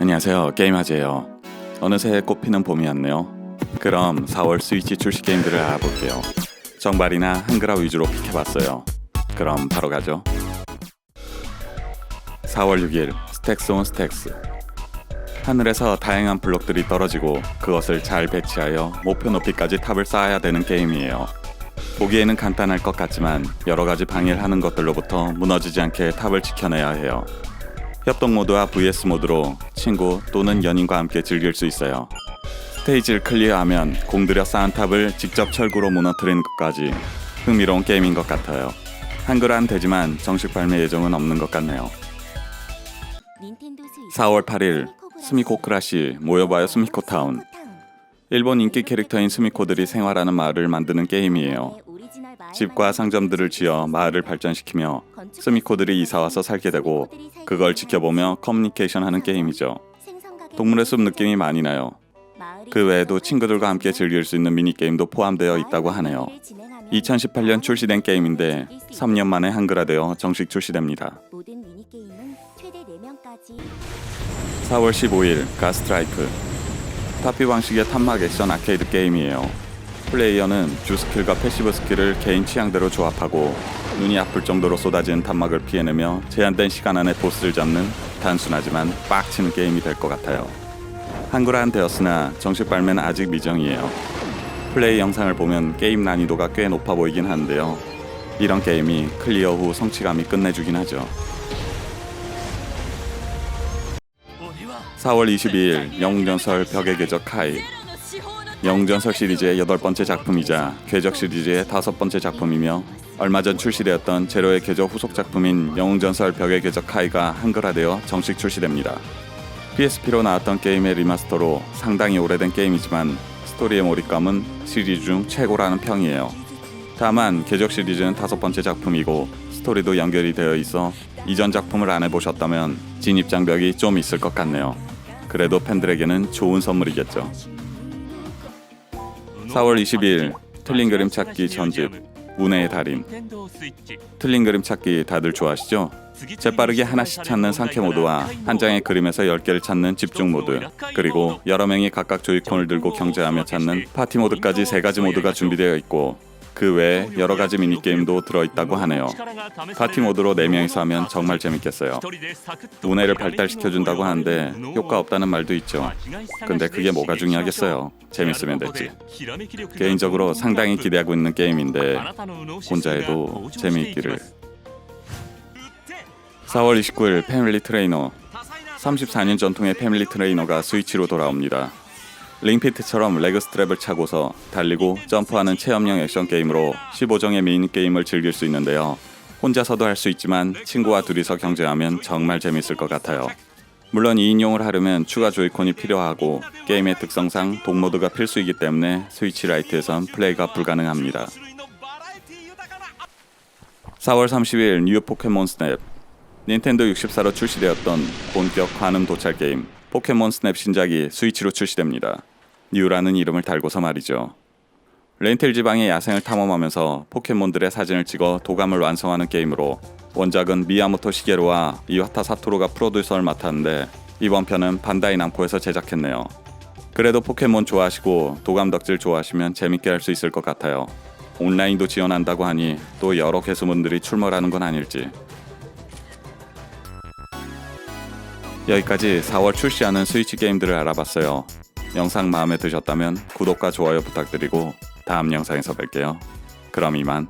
안녕하세요. 게임하재요. 어느새 꽃피는 봄이 왔네요. 그럼 4월 스위치 출시 게임들을 알아볼게요. 정발이나 한글화 위주로 픽해봤어요. 그럼 바로 가죠. 4월 6일 스택스 온 스택스 하늘에서 다양한 블록들이 떨어지고 그것을 잘 배치하여 목표 높이까지 탑을 쌓아야 되는 게임이에요. 보기에는 간단할 것 같지만 여러 가지 방해를 하는 것들로부터 무너지지 않게 탑을 지켜내야 해요. 협동 모드와 vs 모드로 친구 또는 연인과 함께 즐길 수 있어요. 스테이지를 클리어하면 공들여 쌓은 탑을 직접 철구로 무너뜨리는 것까지 흥미로운 게임인 것 같아요. 한글화는 되지만 정식 발매 예정은 없는 것 같네요. 4월 8일 스미코 크라시 모여봐요 스미코 타운 일본 인기 캐릭터인 스미코들이 생활하는 마을을 만드는 게임이에요. 집과 상점들을 지어 마을을 발전시키며 스미코들이 이사와서 살게 되고 그걸 지켜보며 커뮤니케이션 하는 게임이죠. 동물의 숲 느낌이 많이 나요. 그 외에도 친구들과 함께 즐길 수 있는 미니게임도 포함되어 있다고 하네요. 2018년 출시된 게임인데 3년 만에 한글화되어 정식 출시됩니다. 모든 미니게임은 최대 4명까지 4월 15일 가스트라이크 타피 방식의 탐막 액션 아케이드 게임이에요. 플레이어는 주 스킬과 패시브 스킬을 개인 취향대로 조합하고 눈이 아플 정도로 쏟아진 탄막을 피해내며 제한된 시간 안에 보스를 잡는 단순하지만 빡치는 게임이 될 것 같아요. 한글화는 되었으나 정식 발매는 아직 미정이에요. 플레이 영상을 보면 게임 난이도가 꽤 높아 보이긴 하는데요. 이런 게임이 클리어 후 성취감이 끝내주긴 하죠. 4월 22일 영웅전설 벽의 궤적 카이 영웅전설 시리즈의 여덟 번째 작품이자 궤적 시리즈의 다섯 번째 작품이며 얼마 전 출시되었던 제로의 궤적 후속 작품인 영웅전설 벽의 궤적 카이가 한글화되어 정식 출시됩니다. PSP로 나왔던 게임의 리마스터로 상당히 오래된 게임이지만 스토리의 몰입감은 시리즈 중 최고라는 평이에요. 다만 궤적 시리즈는 다섯 번째 작품이고 스토리도 연결이 되어 있어 이전 작품을 안 해보셨다면 진입 장벽이 좀 있을 것 같네요. 그래도 팬들에게는 좋은 선물이겠죠. 4월 20일 틀린 그림 찾기 전집 운해의 달인 틀린 그림 찾기 다들 좋아하시죠? 재빠르게 하나씩 찾는 상쾌 모드와 한 장의 그림에서 10개를 찾는 집중 모드 그리고 여러 명이 각각 조이콘을 들고 경제하며 찾는 파티 모드까지 세 가지 모드가 준비되어 있고 그 외에 여러 가지 미니게임도 들어있다고 하네요. 파티 모드로 4명이서 하면 정말 재밌겠어요. 운해를 발달시켜준다고 하는데 효과 없다는 말도 있죠. 근데 그게 뭐가 중요하겠어요. 재밌으면 됐지. 개인적으로 상당히 기대하고 있는 게임인데 혼자 해도 재미있기를. 4월 29일 패밀리 트레이너 34년 전통의 패밀리 트레이너가 스위치로 돌아옵니다. 링피트처럼 레그 스트랩을 차고서 달리고 점프하는 체험형 액션 게임으로 15종의 메인 게임을 즐길 수 있는데요. 혼자서도 할 수 있지만 친구와 둘이서 경쟁하면 정말 재밌을 것 같아요. 물론 2인용을 하려면 추가 조이콘이 필요하고 게임의 특성상 동모드가 필수이기 때문에 스위치 라이트에선 플레이가 불가능합니다. 4월 30일 뉴 포켓몬 스냅 닌텐도 64로 출시되었던 본격 관음 도찰 게임 포켓몬 스냅 신작이 스위치로 출시됩니다. 뉴라는 이름을 달고서 말이죠. 렌텔 지방의 야생을 탐험하면서 포켓몬들의 사진을 찍어 도감을 완성하는 게임으로 원작은 미야모토 시게루와 이와타 사토루가 프로듀서를 맡았는데 이번 편은 반다이 남코에서 제작했네요. 그래도 포켓몬 좋아하시고 도감 덕질 좋아하시면 재밌게 할 수 있을 것 같아요. 온라인도 지원한다고 하니 또 여러 개수분들이 출몰하는 건 아닐지. 여기까지 4월 출시하는 스위치 게임들을 알아봤어요. 영상 마음에 드셨다면 구독과 좋아요 부탁드리고 다음 영상에서 뵐게요. 그럼 이만.